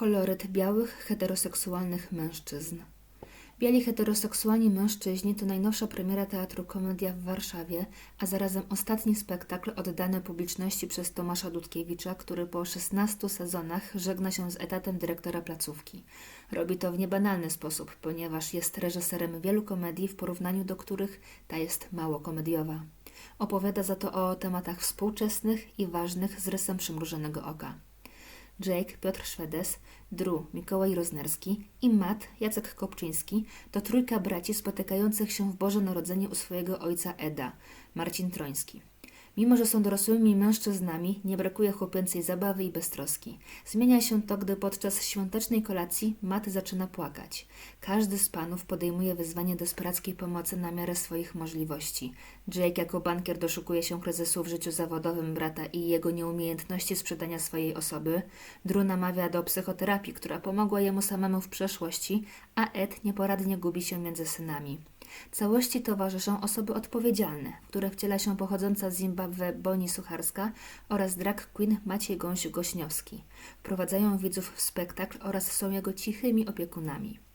Koloryt białych, heteroseksualnych mężczyzn. Biali heteroseksualni mężczyźni to najnowsza premiera Teatru Komedia w Warszawie, a zarazem ostatni spektakl oddany publiczności przez Tomasza Dudkiewicza, który po 16 sezonach żegna się z etatem dyrektora placówki. Robi to w niebanalny sposób, ponieważ jest reżyserem wielu komedii, w porównaniu do których ta jest mało komediowa. Opowiada za to o tematach współczesnych i ważnych z rysem przymrużonego oka. Jake, Piotr Szwedes, Drew, Mikołaj Roznerski i Matt, Jacek Kopczyński to trójka braci spotykających się w Boże Narodzenie u swojego ojca Eda, Marcin Troński. Mimo, że są dorosłymi mężczyznami, nie brakuje chłopięcej zabawy i beztroski. Zmienia się to, gdy podczas świątecznej kolacji Matt zaczyna płakać. Każdy z panów podejmuje wyzwanie desperackiej pomocy na miarę swoich możliwości. Jake jako bankier doszukuje się kryzysu w życiu zawodowym brata i jego nieumiejętności sprzedania swojej osoby. Drew namawia do psychoterapii, która pomogła jemu samemu w przeszłości, a Ed nieporadnie gubi się między synami. Całości towarzyszą osoby odpowiedzialne, które wciela się pochodząca z Zimbabwe Boni Sucharska oraz drag queen Maciej Gąsiu-Gośniowski. Wprowadzają widzów w spektakl oraz są jego cichymi opiekunami.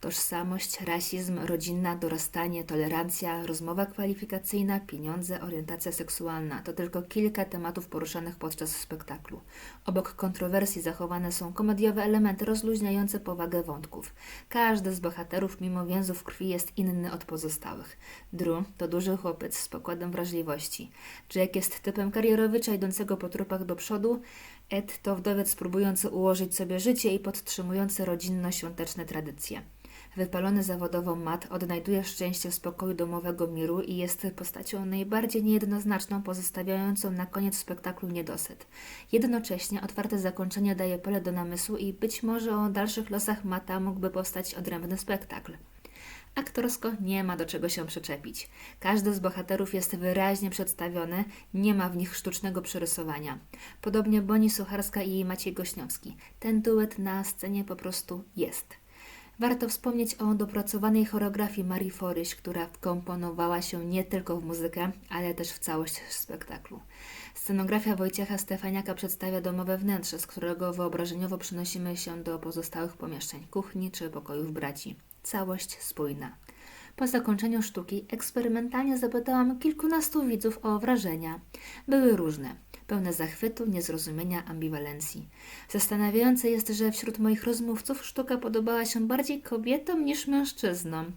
Tożsamość, rasizm, rodzinna, dorastanie, tolerancja, rozmowa kwalifikacyjna, pieniądze, orientacja seksualna to tylko kilka tematów poruszanych podczas spektaklu. Obok kontrowersji zachowane są komediowe elementy rozluźniające powagę wątków. Każdy z bohaterów, mimo więzów krwi, jest inny od pozostałych. Drew to duży chłopiec z pokładem wrażliwości. Jack jest typem karierowicza idącego po trupach do przodu. Ed to wdowiec próbujący ułożyć sobie życie i podtrzymujący rodzinno-świąteczne tradycje. Wypalony zawodowo Matt odnajduje szczęście w spokoju domowego miru i jest postacią najbardziej niejednoznaczną, pozostawiającą na koniec spektaklu niedosyt. Jednocześnie otwarte zakończenie daje pole do namysłu i być może o dalszych losach Mata mógłby powstać odrębny spektakl. Aktorsko nie ma do czego się przyczepić. Każdy z bohaterów jest wyraźnie przedstawiony, nie ma w nich sztucznego przerysowania. Podobnie Boni Sucharska i Maciej Gośniowski. Ten duet na scenie po prostu jest. Warto wspomnieć o dopracowanej choreografii Marii Foryś, która wkomponowała się nie tylko w muzykę, ale też w całość spektaklu. Scenografia Wojciecha Stefaniaka przedstawia domowe wnętrze, z którego wyobrażeniowo przenosimy się do pozostałych pomieszczeń, kuchni czy pokojów braci. Całość spójna. Po zakończeniu sztuki eksperymentalnie zapytałam kilkunastu widzów o wrażenia. Były różne pełne zachwytu, niezrozumienia, ambiwalencji. Zastanawiające jest, że wśród moich rozmówców sztuka podobała się bardziej kobietom niż mężczyznom.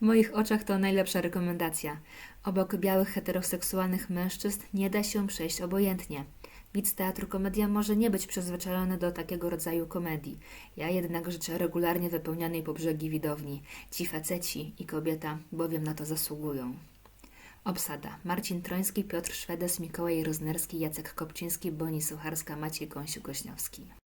W moich oczach to najlepsza rekomendacja. Obok białych heteroseksualnych mężczyzn nie da się przejść obojętnie. Widz teatru komedia może nie być przyzwyczajony do takiego rodzaju komedii. Ja jednak życzę regularnie wypełnianej po brzegi widowni. Ci faceci i kobieta bowiem na to zasługują. Obsada. Marcin Troński, Piotr Szwedes, Mikołaj Roznerski, Jacek Kopczyński, Boni Sucharska, Maciej Gąsiu-Gośniowski.